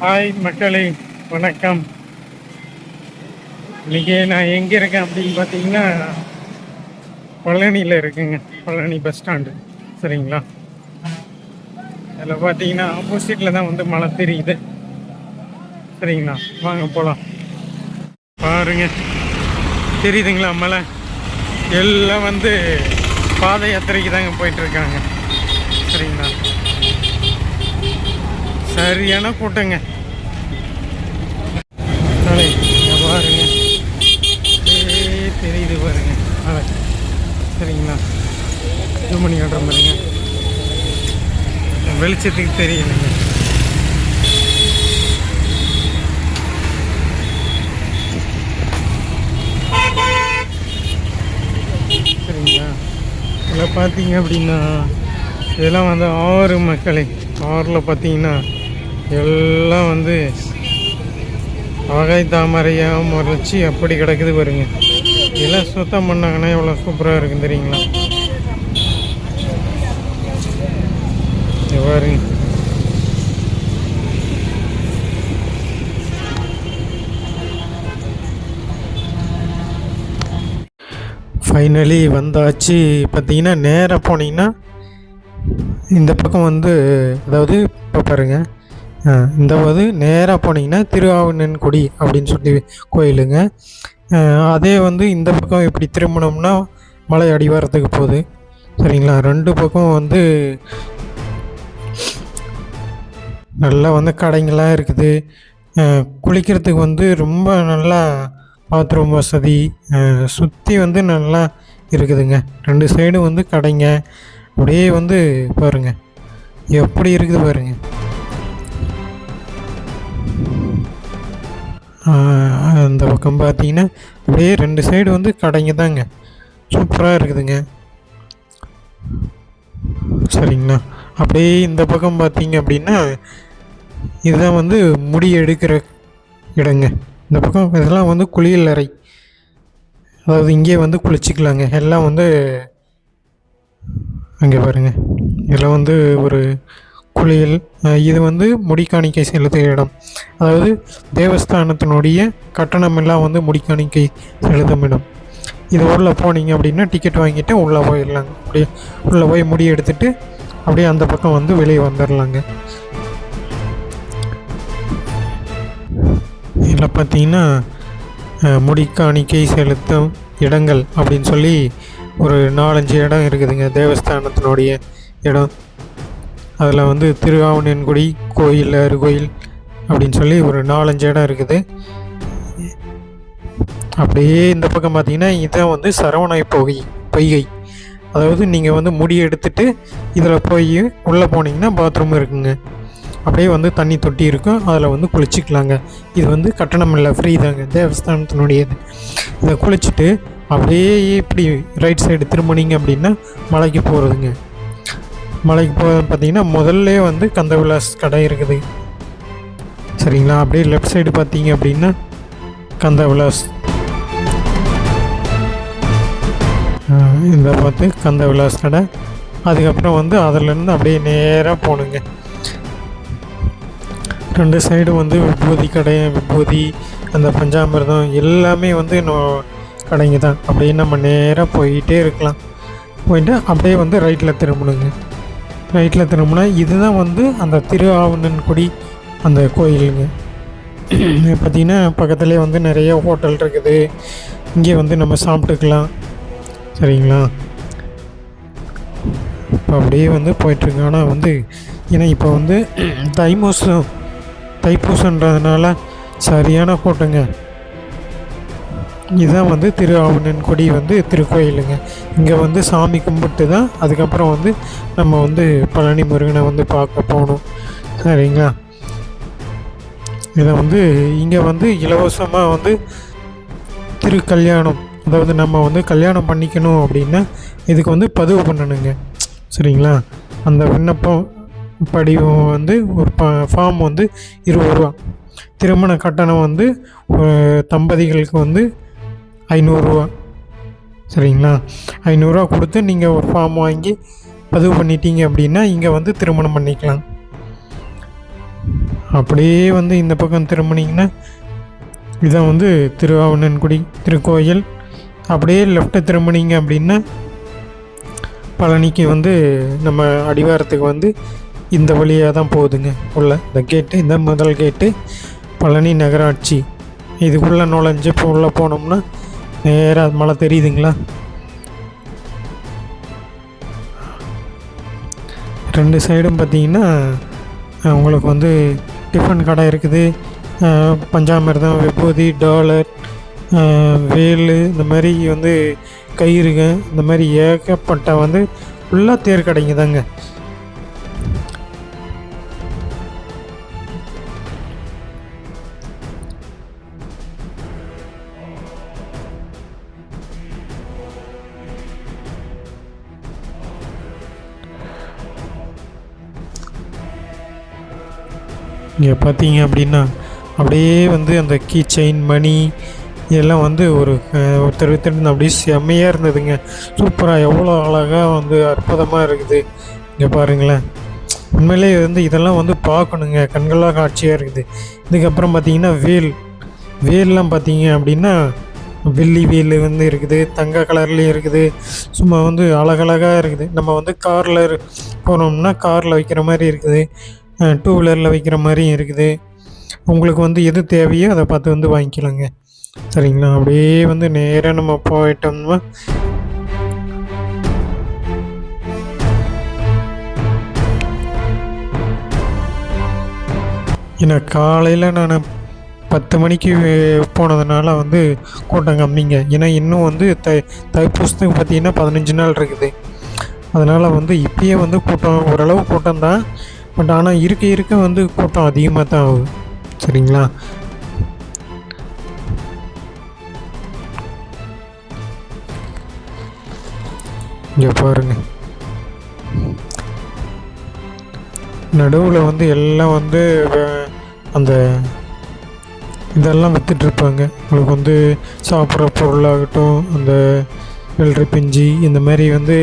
Hi மக்களே வணக்கம். இன்றைக்கி நான் எங்கே இருக்கேன் அப்படின்னு பார்த்தீங்கன்னா பழனியில் இருக்குங்க. பழனி பஸ் ஸ்டாண்டு சரிங்களா? அதில் பார்த்தீங்கன்னா ஆப்போசிட்டில் தான் வந்து மழை தெரியுது சரிங்களா? வாங்க போகலாம் பாருங்க. தெரியுதுங்களா மழை? எல்லாம் வந்து பாத யாத்திரைக்கு தாங்க போயிட்டுருக்காங்க சரிங்களா? சரியான கூட்டங்க. நாளை பாருங்க. தெரியுது பாருங்க. நாளை சரிங்களா? இது மணி ஆடுற பாருங்க. வெளிச்சத்துக்கு தெரியலைங்க. சரிங்களா? இதில் பார்த்தீங்க அப்படின்னா இதெல்லாம் வந்து ஆறு மக்களை ஆறில் பார்த்தீங்கன்னா எல்லாம் வந்து ஆகாய் தாமரையாக முறைச்சி அப்படி கிடக்குது பாருங்க. இதெல்லாம் சுத்தம் பண்ணாங்கன்னா எவ்வளோ சூப்பராக இருக்கும் தெரியுங்களா? பாருங்க. ஃபைனலி வந்தாச்சு. பார்த்தீங்கன்னா நேராக போனீங்கன்னா இந்த பக்கம் வந்து அதாவது இப்போ பாருங்கள் இந்த போது நேராக போனீங்கன்னா கொடி அப்படின்னு சொல்லி கோயிலுங்க. அதே வந்து இந்த பக்கம் இப்படி திரும்பினோம்னா மலை அடிவாரத்துக்கு போகுது. சரிங்களா? ரெண்டு பக்கம் வந்து நல்லா வந்து கடைங்களாம் இருக்குது. குளிக்கிறதுக்கு வந்து ரொம்ப நல்லா பாத்ரூம் வசதி சுற்றி வந்து நல்லா இருக்குதுங்க. ரெண்டு சைடும் வந்து கடைங்க. அப்படியே வந்து பாருங்க. எப்படி இருக்குது பாருங்கள் அந்த பக்கம் பார்த்தீங்கன்னா அப்படியே ரெண்டு சைடு வந்து கடைங்க தாங்க. சூப்பராக இருக்குதுங்க. சரிங்களா? அப்படியே இந்த பக்கம் பார்த்தீங்க அப்படின்னா இதுதான் வந்து முடி எடுக்கிற இடங்க. இந்த பக்கம் இதெல்லாம் வந்து குளியல் அறை. அதாவது இங்கே வந்து குளிச்சுக்கலாங்க. எல்லாம் வந்து அங்கே பாருங்க. இதெல்லாம் வந்து ஒரு குளியல் இது வந்து முடிக்காணிக்கை செலுத்துகிற இடம். அதாவது தேவஸ்தானத்தினுடைய கட்டணம் எல்லாம் வந்து முடிக்காணிக்கை செலுத்தும் இடம். இது உள்ளே போனீங்க அப்படின்னா டிக்கெட் வாங்கிட்டு உள்ளே போயிடலாங்க. அப்படியே உள்ளே போய் முடி எடுத்துட்டு அப்படியே அந்த பக்கம் வந்து வெளியே வந்துடலாங்க. இதில் பார்த்தீங்கன்னா முடிக்காணிக்கை செலுத்தும் இடங்கள் அப்படின்னு சொல்லி ஒரு நாலஞ்சு இடம் இருக்குதுங்க. தேவஸ்தானத்தினுடைய இடம். அதில் வந்து திருவாவணன்குடி கோயில் அருகோயில் அப்படின்னு சொல்லி ஒரு நாலஞ்சு இடம் இருக்குது. அப்படியே இந்த பக்கம் பார்த்தீங்கன்னா இதான் வந்து சரவணாய் பொகை பொய்கை. அதாவது நீங்கள் வந்து முடி எடுத்துட்டு இதில் போய் உள்ளே போனீங்கன்னா பாத்ரூம் இருக்குங்க. அப்படியே வந்து தண்ணி தொட்டி இருக்கும். அதில் வந்து குளிச்சுக்கலாங்க. இது வந்து கட்டணம் இல்லை ஃப்ரீ தாங்க. தேவஸ்தானத்தினுடையது. இதை குளிச்சுட்டு அப்படியே இப்படி ரைட் சைடு திரும்பினீங்க அப்படின்னா மலைக்கு போகிறதுங்க மலைக்கு போ பார்த்தீங்கன்னா முதல்ல வந்து கந்தவிலாஸ் கடை இருக்குது. சரிங்களா? அப்படியே லெஃப்ட் சைடு பார்த்தீங்க அப்படின்னா கந்தவிலாஸ். இந்த பார்த்து கந்தவிலாஸ் கடை. அதுக்கப்புறம் வந்து அதிலேருந்து அப்படியே நேராக போகணுங்க ரெண்டு சைடும் வந்து விபூதி கடை விபூதி அந்த பஞ்சாமிர்தம் எல்லாமே வந்து நோ- கடைங்க தான். அப்படியே நம்ம நேராக போயிட்டே இருக்கலாம். போயிட்டு அப்படியே வந்து ரைட்டில் திரும்பணுங்க. ரைட்டில் திரும்பினா இதுதான் வந்து அந்த திரு ஆவணன்குடி அந்த கோயிலுங்க. பார்த்திங்கன்னா பக்கத்துலேயே வந்து நிறைய ஹோட்டல் இருக்குது. இங்கே வந்து நம்ம சாப்பிட்டுக்கலாம். சரிங்களா? இப்போ அப்படியே வந்து போயிட்டுருக்கு ஆனால் வந்து ஏன்னா இப்போ வந்து தைமூசம் தைப்பூசன்றதுனால சரியான கூட்டங்க. இதுதான் வந்து திரு ஆவணன்குடி வந்து திருக்கோயிலுங்க. இங்கே வந்து சாமி கும்பிட்டு தான் அதுக்கப்புறம் வந்து நம்ம வந்து பழனி முருகனை வந்து பார்க்க போகணும். சரிங்களா? இதை வந்து இங்கே வந்து இலவசமாக வந்து திரு கல்யாணம் அதாவது நம்ம வந்து கல்யாணம் பண்ணிக்கணும் அப்படின்னா இதுக்கு வந்து பதிவு பண்ணணுங்க. சரிங்களா? அந்த விண்ணப்பம் படிவம் வந்து ஒரு ப ஃபார்ம் வந்து இருபது ரூபா. திருமண கட்டணம் வந்து தம்பதிகளுக்கு வந்து ஐநூறுரூவா சரிங்களா? ஐநூறுரூவா கொடுத்து நீங்கள் ஒரு ஃபார்ம் வாங்கி பதிவு பண்ணிட்டீங்க அப்படின்னா இங்கே வந்து திருமணம் பண்ணிக்கலாம். அப்படியே வந்து இந்த பக்கம் திரும்பினீங்கன்னா இதான் வந்து திருவாவணன்குடி திருக்கோயில் அப்படியே லெஃப்ட்டை திரும்பினீங்க அப்படின்னா பழனிக்கு வந்து நம்ம அடிவாரத்துக்கு வந்து இந்த வழியாக தான் போகுதுங்க. உள்ள இந்த கேட்டு இந்த முதல் கேட்டு பழனி நகராட்சி. இதுக்குள்ளே நுழைஞ்சு இப்போ உள்ளே போனோம்னா நேராக மழை தெரியுதுங்களா? ரெண்டு சைடும் பார்த்தீங்கன்னா உங்களுக்கு வந்து டிஃபன் கடை இருக்குது. அஹ், பஞ்சாமிர்தம் விபூதி டாலர் வேலு இந்த மாதிரி வந்து கயிறுங்க இந்த மாதிரி ஏகப்பட்ட வந்து ஃபுல்லாக தேர் கடைங்க தாங்க. இங்கே பார்த்தீங்க அப்படின்னா அப்படியே வந்து அந்த கீ செயின் மணி இதெல்லாம் வந்து ஒரு ஒருத்தர் வித்துட்டு அப்படியே செம்மையாக இருந்ததுங்க. சூப்பராக எவ்வளோ அழகாக வந்து அற்புதமாக இருக்குது. இங்கே பாருங்களேன். உண்மையிலே வந்து இதெல்லாம் வந்து பார்க்கணுங்க. கண்களாக காட்சியாக இருக்குது. இதுக்கப்புறம் பார்த்தீங்கன்னா வேல். வேல்லாம் பார்த்தீங்க அப்படின்னா வெள்ளி வேல் வந்து இருக்குது. தங்க கலர்லேயும் இருக்குது. சும்மா வந்து அழகழகாக இருக்குது. நம்ம வந்து காரில் போனோம்னா காரில் வைக்கிற மாதிரி இருக்குது. டூ வீலரில் வைக்கிற மாதிரியும் இருக்குது. உங்களுக்கு வந்து எது தேவையோ அதை பார்த்து வந்து வாங்கிக்கலாங்க. சரிங்களா? அப்படியே வந்து நேராக நம்ம போயிட்டோம்னா. ஏன்னா காலையில் நான் பத்து மணிக்கு போனதுனால வந்து கூட்டம் கம்மிங்க. ஏன்னா இன்னும் வந்து தை தைப்பூசத்துக்கு பார்த்தீங்கன்னா பதினஞ்சு நாள் இருக்குது. அதனால் வந்து இப்பயே வந்து கூட்டம் ஓரளவு கூட்டம் தான் பட் ஆனால் இருக்க இருக்க வந்து கூட்டம் அதிகமாக தான் ஆகுது. சரிங்களா? இங்கே பாருங்க. நடுவில் வந்து எல்லாம் வந்து அந்த இதெல்லாம் விற்றுட்ருப்பாங்க உங்களுக்கு வந்து சாப்பிட்ற பொருளாகட்டும் அந்த வெள்ளரி பிஞ்சி இந்த மாதிரி வந்து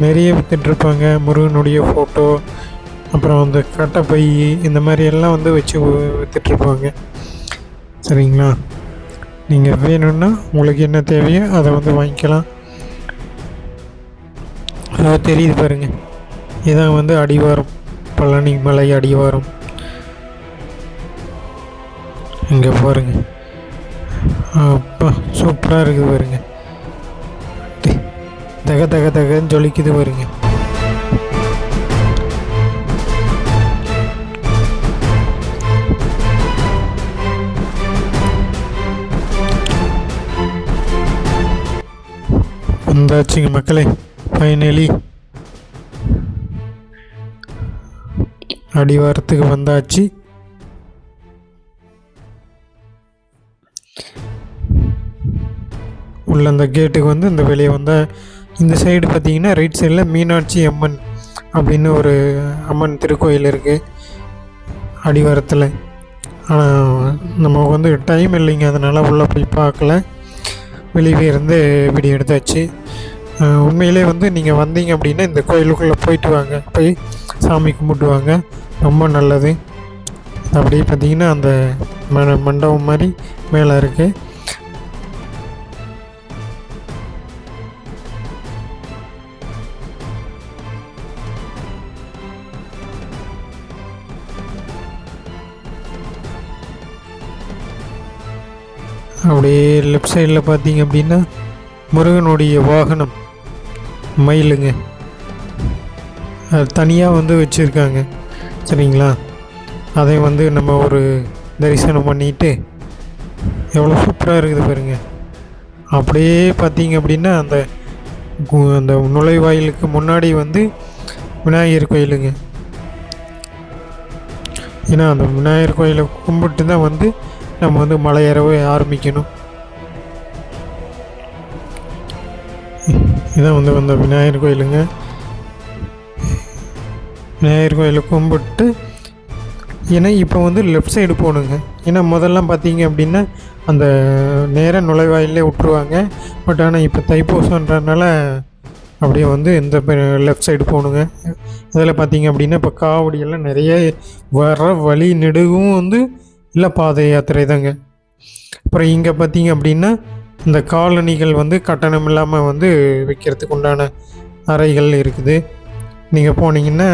நிறைய விற்றுட்ருப்பாங்க முருகனுடைய ஃபோட்டோ அப்புறம் அந்த கட்டைப்பை இந்த மாதிரி எல்லாம் வந்து வச்சு விற்றுட்ருப்பாங்க சரிங்களா? நீங்கள் வேணும்னா உங்களுக்கு என்ன தேவையோ அதை வந்து வாங்கிக்கலாம். அதாவது தெரியுது பாருங்க. இதான் வந்து அடிவாரம். பழனி மலை அடிவாரம். இங்கே பாருங்க. அப்பா சூப்பராக இருக்குது பாருங்க. தக தக தகன்னு ஜொலிக்குது பாருங்க. வந்தாச்சுங்க மக்களே ஃபைனலி அடிவாரத்துக்கு வந்தாச்சு. உள்ள அந்த கேட்டுக்கு வந்து இந்த வெளியே வந்தால் இந்த சைடு பார்த்தீங்கன்னா ரைட் சைடில் மீனாட்சி அம்மன் அப்படின்னு ஒரு அம்மன் திருக்கோயில் இருக்குது அடிவாரத்தில். ஆனால் நமக்கு வந்து டைம் இல்லைங்க அதனால் உள்ளே போய் பார்க்கல. வெளியே இருந்து வீடியோ எடுத்தாச்சு உண்மையிலே வந்து நீங்கள் வந்தீங்க அப்படின்னா இந்த கோயிலுக்குள்ளே போயிட்டு வாங்க. போய் சாமி கும்பிட்டு வாங்க. ரொம்ப நல்லது. அப்படியே பார்த்தீங்கன்னா அந்த ம மண்டபம் மாதிரி மேலே இருக்குது அப்படியே லெஃப்ட் சைடில் பார்த்தீங்க அப்படின்னா முருகனுடைய வாகனம். மயிலுங்க. அது தனியாக வந்து வச்சுருக்காங்க. சரிங்களா? அதை வந்து நம்ம ஒரு தரிசனம் பண்ணிட்டு எவ்வளோ சூப்பராக இருக்குது பாருங்க. அப்படியே பார்த்தீங்க அப்படின்னா அந்த கு- அந்த நுழைவாயிலுக்கு முன்னாடி வந்து விநாயகர் கோயிலுங்க. ஏன்னா அந்த விநாயகர் கோயிலை கும்பிட்டு தான் வந்து நம்ம வந்து மலை ஏறவே ஆரம்பிக்கணும். இதான் வந்து அந்த விநாயகர் கோயிலுங்க. விநாயகர் கோயிலை கும்பிட்டு ஏன்னா இப்போ வந்து லெஃப்ட் சைடு போகணுங்க. ஏன்னா முதல்லாம் பார்த்தீங்க அப்படின்னா அந்த நேராக நுழைவாயிலே விட்ருவாங்க பட் ஆனால் இப்போ தைப்பூசன்றதுனால அப்படியே வந்து இந்த லெஃப்ட் சைடு போகணுங்க. அதில் பார்த்தீங்க அப்படின்னா இப்போ காவடியெல்லாம் நிறைய வர வழி நெடுவும் வந்து இல்லை பாத யாத்திரை தாங்க. அப்புறம் இங்கே பார்த்தீங்க அப்படின்னா இந்த காலணிகள் வந்து கட்டணம் இல்லாமல் வந்து வைக்கிறதுக்கு உண்டான அறைகள் இருக்குது. நீங்கள் போனீங்கன்னா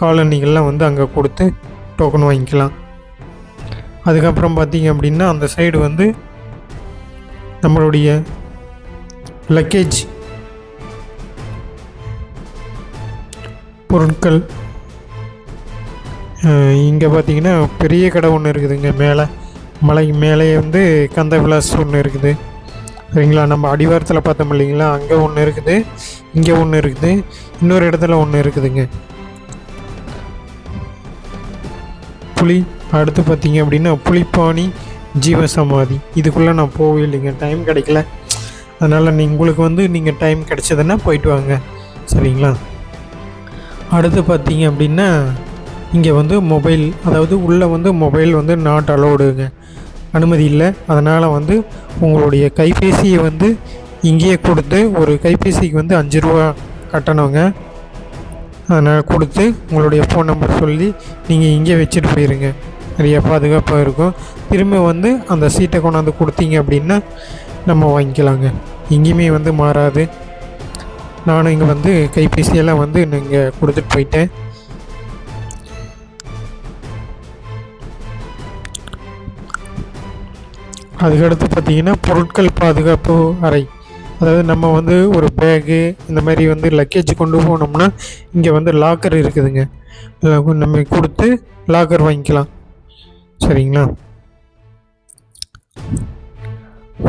காலணிகள்லாம் வந்து அங்கே கொடுத்து டோக்கன் வாங்கிக்கலாம். அதுக்கப்புறம் பார்த்தீங்க அப்படின்னா அந்த சைடு வந்து நம்மளுடைய லக்கேஜ் பொருட்கள் இங்கே பார்த்தீங்கன்னா பெரிய கடை ஒன்று இருக்குதுங்க மேலே. மலைக்கு மேலே வந்து கந்த விலாஸ் ஒன்று இருக்குது. சரிங்களா? நம்ம அடிவாரத்தில் பார்த்தோம் இல்லைங்களா? அங்கே ஒன்று இருக்குது. இங்கே ஒன்று இருக்குது. இன்னொரு இடத்துல ஒன்று இருக்குதுங்க. புலி அடுத்து பார்த்தீங்க அப்படின்னா புளிப்பாணி ஜீவசமாதி. இதுக்குள்ளே நான் போகவே இல்லைங்க. டைம் கிடைக்கல. அதனால் நீ உங்களுக்கு வந்து நீங்கள் டைம் கிடைச்சதுன்னா போயிட்டு வாங்க. சரிங்களா? அடுத்து பார்த்தீங்க அப்படின்னா இங்கே வந்து மொபைல் அதாவது உள்ளே வந்து மொபைல் வந்து நாட் அலோடுங்க அனுமதி இல்லை. அதனால் வந்து உங்களுடைய கைபேசியை வந்து இங்கேயே கொடுத்து ஒரு கைபேசிக்கு வந்து அஞ்சு ரூபா கட்டணுங்க. அதனால் கொடுத்து உங்களுடைய ஃபோன் நம்பர் சொல்லி நீங்கள் இங்கே வச்சுட்டு போயிருங்க. நிறைய பாதுகாப்பாக இருக்கும். திரும்ப வந்து அந்த சீட்டை கொண்டாந்து கொடுத்தீங்க அப்படின்னா நம்ம வாங்கிக்கலாங்க. எங்கேயுமே வந்து மாறாது. நானும் இங்கே வந்து கைபேசியெல்லாம் வந்து நீங்கள் கொடுத்துட்டு போயிட்டேன். அதுக்கடுத்து பார்த்திங்கன்னா பொருட்கள் பாதுகாப்பு அறை. அதாவது நம்ம வந்து ஒரு பேகு இந்த மாதிரி வந்து லக்கேஜ் கொண்டு போனோம்னா இங்கே வந்து லாக்கர் இருக்குதுங்க. நம்ம கொடுத்து லாக்கர் வாங்கிக்கலாம். சரிங்களா?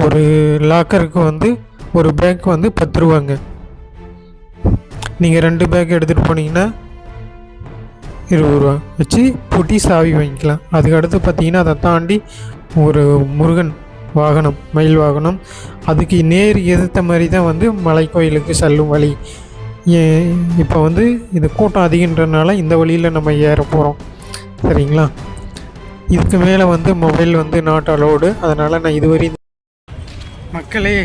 ஒரு லாக்கருக்கு வந்து ஒரு பேக் வந்து பத்து ரூபாங்க. நீங்கள் ரெண்டு பேக் எடுத்துகிட்டு போனீங்கன்னா இருபது ரூபா வச்சு பூட்டி சாவி வாங்கிக்கலாம். அதுக்கு அடுத்து பார்த்தீங்கன்னா அதை தாண்டி ஒரு முருகன் வாகனம் மயில் வாகனம். அதுக்கு நேர் எதிர்த்த மாதிரி தான் வந்து மலை கோயிலுக்கு செல்லும் வழி. இப்போ வந்து இது கூட்டம் அதிகன்றனால இந்த வழியில் நம்ம ஏற போகிறோம் சரிங்களா? இதுக்கு மேலே வந்து மொபைல் வந்து நாட் அலோடு அதனால் நான் இதுவரை மக்களே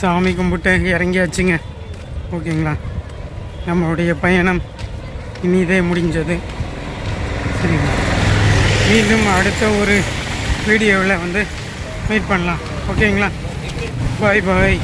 சாமி கும்பிட்டு இறங்கியாச்சுங்க. ஓகேங்களா? நம்மளுடைய பயணம் இனிதே முடிஞ்சது. சரிங்களா? மீண்டும் அடுத்த ஒரு வீடியோவில் வந்து மீட் பண்ணலாம். ஓகேங்களா? பாய் பாய்